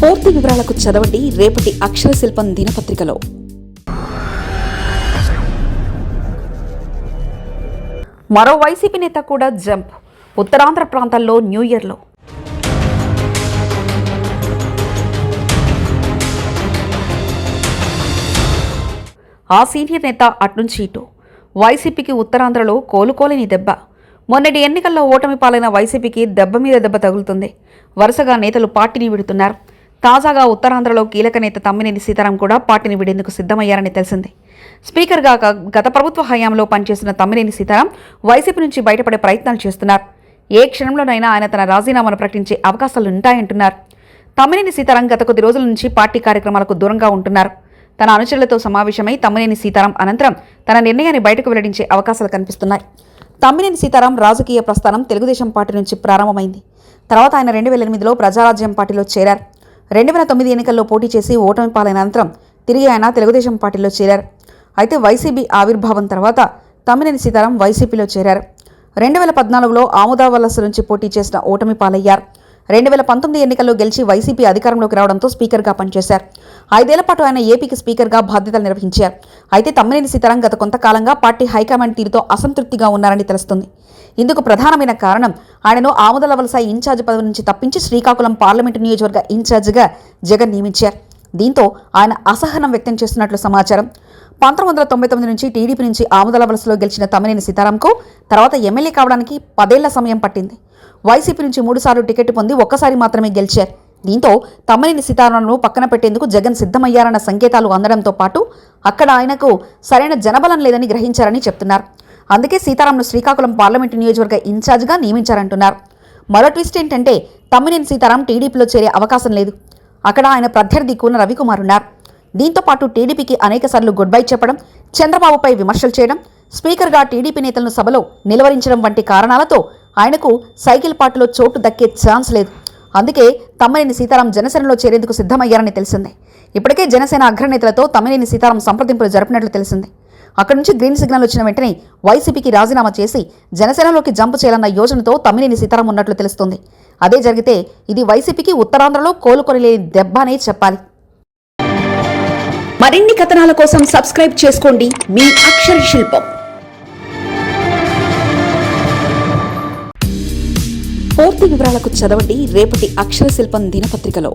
పూర్తి వివరాలకు చదవండి రేపటి అక్షర శిల్పం దినపత్రికలో. మరో వైసీపీ నేత కూడా జంప్ ఉత్తరాంధ్ర ప్రాంతాల్లో న్యూ ఇయర్లో. ఆ సీనియర్ నేత అట్నుంచి ఇటు వైసీపీకి ఉత్తరాంధ్రలో కోలుకోలేని దెబ్బ. మొన్నటి ఎన్నికల్లో ఓటమి పాలైన వైసీపీకి దెబ్బ మీద దెబ్బ తగులుతుంది. వరుసగా నేతలు పార్టీని విడుతున్నారు. తాజాగా ఉత్తరాంధ్రలో కీలక నేత తమ్మినేని సీతారాం కూడా పార్టీని విడేందుకు సిద్ధమయ్యారని తెలిసింది. స్పీకర్గా గాక గత ప్రభుత్వ హయాంలో పనిచేసిన తమ్మినేని సీతారాం వైసీపీ నుంచి బయటపడే ప్రయత్నాలు చేస్తున్నారు. ఏ క్షణంలోనైనా ఆయన తన రాజీనామాను ప్రకటించే అవకాశాలు ఉంటాయంటున్నారు. తమ్మినేని సీతారాం గత కొద్ది రోజుల నుంచి పార్టీ కార్యక్రమాలకు దూరంగా ఉంటున్నారు. తన అనుచరులతో సమావేశమై తమ్మినేని సీతారాం అనంతరం తన నిర్ణయాన్ని బయటకు వెల్లడించే అవకాశాలు కనిపిస్తున్నాయి. తమ్మినేని సీతారాం రాజకీయ ప్రస్థానం తెలుగుదేశం పార్టీ నుంచి ప్రారంభమైంది. తర్వాత ఆయన రెండు వేల ఎనిమిదిలో ప్రజారాజ్యం పార్టీలో చేరారు. రెండు వేల తొమ్మిది ఎన్నికల్లో పోటీ చేసి ఓటమి పాలైన అనంతరం తిరిగి ఆయన తెలుగుదేశం పార్టీలో చేరారు. అయితే వైసీపీ ఆవిర్భావం తర్వాత తమ్మినేని సీతారాం వైసీపీలో చేరారు. రెండు వేల పద్నాలుగులో ఆముదావలస నుంచి పోటీ చేసిన ఓటమి పాలయ్యారు. రెండు వేల పంతొమ్మిది ఎన్నికల్లో గెలిచి వైసీపీ అధికారంలోకి రావడంతో స్పీకర్గా పనిచేశారు. ఐదేళ్ళ పాటు ఆయన ఏపీకి స్పీకర్గా బాధ్యతలు నిర్వహించారు. అయితే తమ్మినేని సీతారాం గత కొంతకాలంగా పార్టీ హైకమాండ్ తీరుతో అసంతృప్తిగా ఉన్నారని తెలుస్తుంది. ఇందుకు ప్రధానమైన కారణం ఆయనను ఆముదల వలస ఇన్ఛార్జ్ పదవి నుంచి తప్పించి శ్రీకాకుళం పార్లమెంటు నియోజకవర్గ ఇన్ఛార్జిగా జగన్ నియమించారు. దీంతో ఆయన అసహనం వ్యక్తం చేస్తున్నట్లు సమాచారం. పంతొమ్మిది వందల తొంభై తొమ్మిది నుంచి టీడీపీ నుంచి ఆముదల వలసలో గెలిచిన తమ్మినేని సీతారాంకు తర్వాత ఎమ్మెల్యే కావడానికి పదేళ్ళ సమయం పట్టింది. వైసీపీ నుంచి మూడుసార్లు టికెట్ పొంది ఒక్కసారి మాత్రమే గెలిచారు. దీంతో తమ్మినేని సీతారాంను పక్కన పెట్టేందుకు జగన్ సిద్ధమయ్యారన్న సంకేతాలు అందడంతో పాటు అక్కడ ఆయనకు సరైన జనబలం లేదని గ్రహించారని చెప్తున్నారు. అందుకే సీతారాంను శ్రీకాకుళం పార్లమెంటు నియోజకవర్గ ఇన్ఛార్జ్గా నియమించారంటున్నారు. మరో ట్విస్ట్ ఏంటంటే తమ్మినేని సీతారాం టీడీపీలో చేరే అవకాశం లేదు. అక్కడ ఆయన ప్రత్యర్థి కూన రవికుమార్ ఉన్నారు. దీంతో పాటు టీడీపీకి అనేకసార్లు గుడ్ బై చెప్పడం చంద్రబాబుపై విమర్శలు చేయడం స్పీకర్గా టీడీపీ నేతలను సభలో నిలువరించడం వంటి కారణాలతో ఆయనకు సైకిల్ పార్టీలో చోటు దక్కే ఛాన్స్ లేదు. అందుకే తమ్మినేని సీతారాం జనసేనలో చేరేందుకు సిద్ధమయ్యారని తెలిసింది. ఇప్పటికే జనసేన అగ్రనేతలతో తమ్మినేని సీతారాం సంప్రదింపులు జరిపినట్లు తెలిసింది. అక్కడి నుంచి గ్రీన్ సిగ్నల్ వచ్చిన వెంటనే వైసీపీకి రాజీనామా చేసి జనసేనలోకి జంప్ చేయాలన్న యోజనతో తమ్మినేని సీతారాం ఉన్నట్లు తెలుస్తుంది. అదే జరిగితే ఇది వైసీపీకి ఉత్తరాంధ్రలో కోలుకొనలేని దెబ్బ అనే చెప్పాలి. మరిన్ని కథనాల కోసం సబ్స్క్రైబ్ చేసుకోండి మీ అక్షర శిల్పం. పూర్తి వివరాలకు చదవండి రేపటి అక్షర శిల్పం దినపత్రికలో.